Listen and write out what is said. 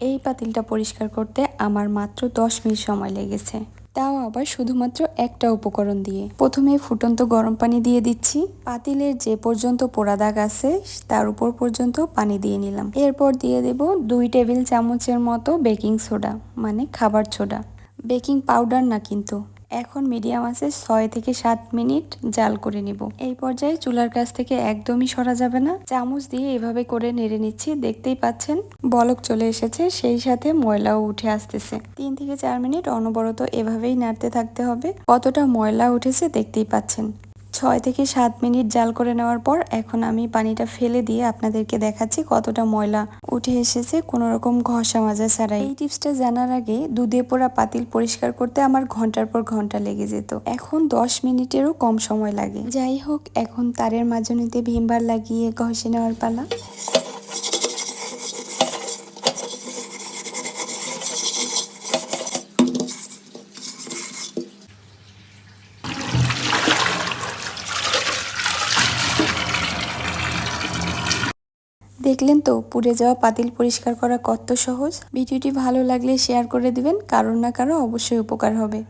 এই পাতিলটা পরিষ্কার করতে আমার মাত্র দশ মিনিট সময় লেগেছে। তাও আবার শুধুমাত্র একটা উপকরণ দিয়ে। প্রথমে ফুটন্ত গরম পানি দিয়ে দিচ্ছি। পাতিলের যে পর্যন্ত পোড়া দাগ আছে, তার উপর পর্যন্ত পানি দিয়ে নিলাম। এরপর দিয়ে দেব দুই টেবিল চামচের মতো বেকিং সোডা মানে খাবার সোডা। বেকিং পাউডার না কিন্তু এখন মিডিয়াম আছে, ছয় থেকে সাত মিনিট জাল করে নিব। এই পর্যায়ে চুলার কাছ থেকে একদমই সরা যাবে না। চামচ দিয়ে এভাবে করে নেড়ে নিচ্ছি। দেখতেই পাচ্ছেন, বলক চলে এসেছে, সেই সাথে ময়লাও উঠে আসতেছে। তিন থেকে চার মিনিট অনবরত এভাবেই নাড়তে থাকতে হবে। কতটা ময়লা উঠেছে দেখতেই পাচ্ছেন। ছয় থেকে সাত মিনিট জাল করে নেওয়ার পর এখন আমি পানিটা ফেলে দিয়ে আপনাদেরকে দেখাচ্ছি কতটা ময়লা উঠে এসেছে কোনো রকম ঘষা মাজা ছাড়াই। এই টিপসটা জানার আগে দুধে পোড়া পাতিল পরিষ্কার করতে আমার ঘণ্টার পর ঘণ্টা লেগে যেত। এখন দশ মিনিটেরও কম সময় লাগে। যাই হোক, এখন তারের মাজনিতে ভিমবার লাগিয়ে ঘষে নেওয়ার পালা। দেখলেন তো, পুড়ে যাওয়া পাতিল পরিষ্কার করা কত সহজ। ভিডিওটি ভালো লাগলে শেয়ার করে দিবেন, কারোর না কারও অবশ্যই উপকার হবে।